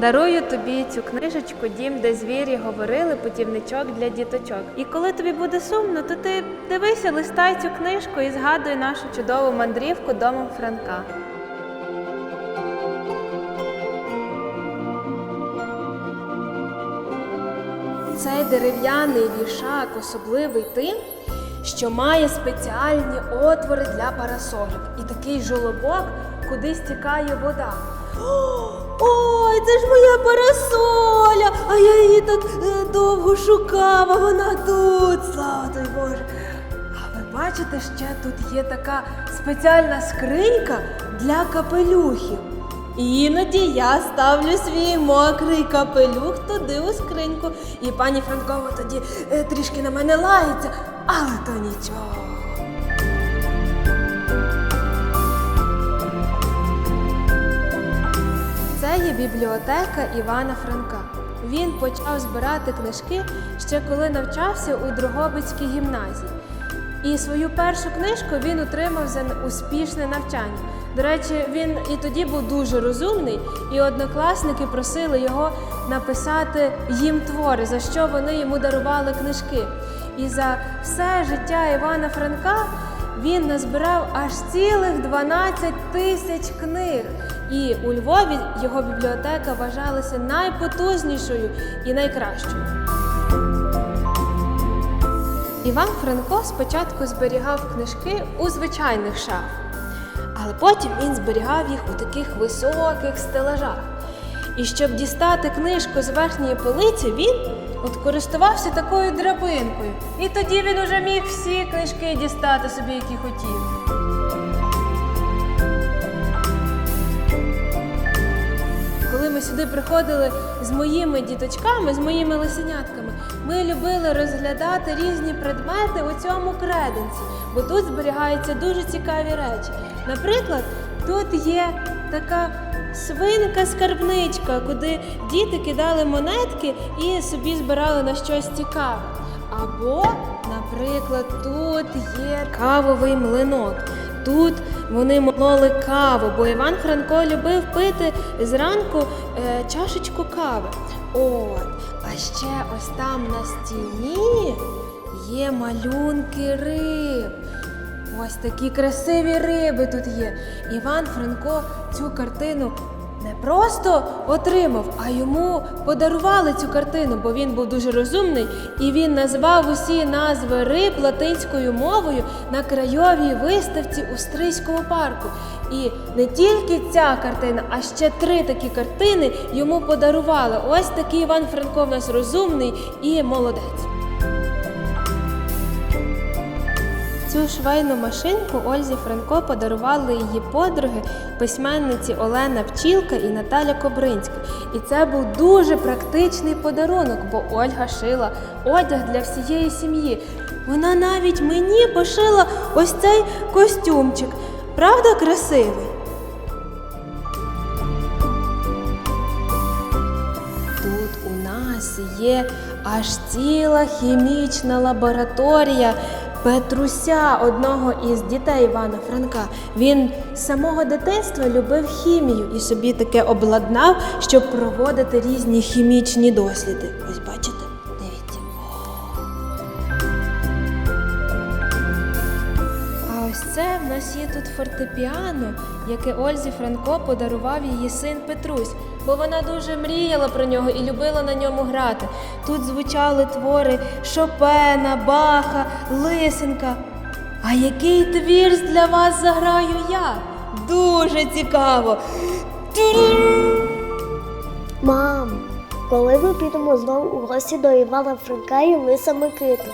Дарую тобі цю книжечку Дім, де звірі говорили, путівничок для діточок. І коли тобі буде сумно, то ти дивися, листай цю книжку і згадуй нашу чудову мандрівку домом Франка. Цей дерев'яний вішак особливий тим, що має спеціальні отвори для парасолів і такий жолобок, куди стікає вода. Ой, ж моя парасоля! А я її так е, довго шукав, а вона тут. Слава тобі Боже. А ви бачите, ще тут є така спеціальна скринька для капелюхів. Іноді я ставлю свій мокрий капелюх туди у скриньку. І пані Франкова тоді е, трішки на мене лається, але то нічого. Бібліотека Івана Франка. Він почав збирати книжки ще коли навчався у Дрогобицькій гімназії. І свою першу книжку він отримав за успішне навчання. До речі, він і тоді був дуже розумний, і однокласники просили його написати їм твори, за що вони йому дарували книжки. І за все життя Івана Франка він назбирав аж цілих 12 тисяч книг. І у Львові його бібліотека вважалася найпотужнішою і найкращою. Іван Франко спочатку зберігав книжки у звичайних шафах, але потім він зберігав їх у таких високих стелажах. І щоб дістати книжку з верхньої полиці, він от користувався такою драбинкою. І тоді він уже міг всі книжки дістати собі, які хотів. Коли ми сюди приходили з моїми діточками, з моїми лисенятками, ми любили розглядати різні предмети у цьому креденці, бо тут зберігаються дуже цікаві речі. Наприклад, тут є така свинка-скарбничка, куди діти кидали монетки і собі збирали на щось цікаве. Або, наприклад, тут є кавовий млинок. Тут вони мололи каву, бо Іван Франко любив пити зранку е, чашечку кави. От, а ще ось там на стіні є малюнки риб. Ось такі красиві риби тут є. Іван Франко цю картину не просто отримав, а йому подарували цю картину, бо він був дуже розумний і він назвав усі назви риб латинською мовою на крайовій виставці у Стрийському парку. І не тільки ця картина, а ще три такі картини йому подарували. Ось такий Іван Франко в нас розумний і молодець. Цю швейну машинку Ользі Франко подарували її подруги, письменниці Олена Пчілка і Наталя Кобринська. І це був дуже практичний подарунок, бо Ольга шила одяг для всієї сім'ї. Вона навіть мені пошила ось цей костюмчик. Правда, красивий? Тут у нас є аж ціла хімічна лабораторія Петруся, одного із дітей Івана Франка. Він з самого дитинства любив хімію і собі таке обладнав, щоб проводити різні хімічні досліди. Ось бачите? Це в нас є тут фортепіано, яке Ользі Франко подарував її син Петрусь, бо вона дуже мріяла про нього і любила на ньому грати. Тут звучали твори Шопена, Баха, Лисенка. А який твір для вас заграю я? Дуже цікаво. Мам, коли ми підемо знову у гості до Івана Франка і Лиса Микити?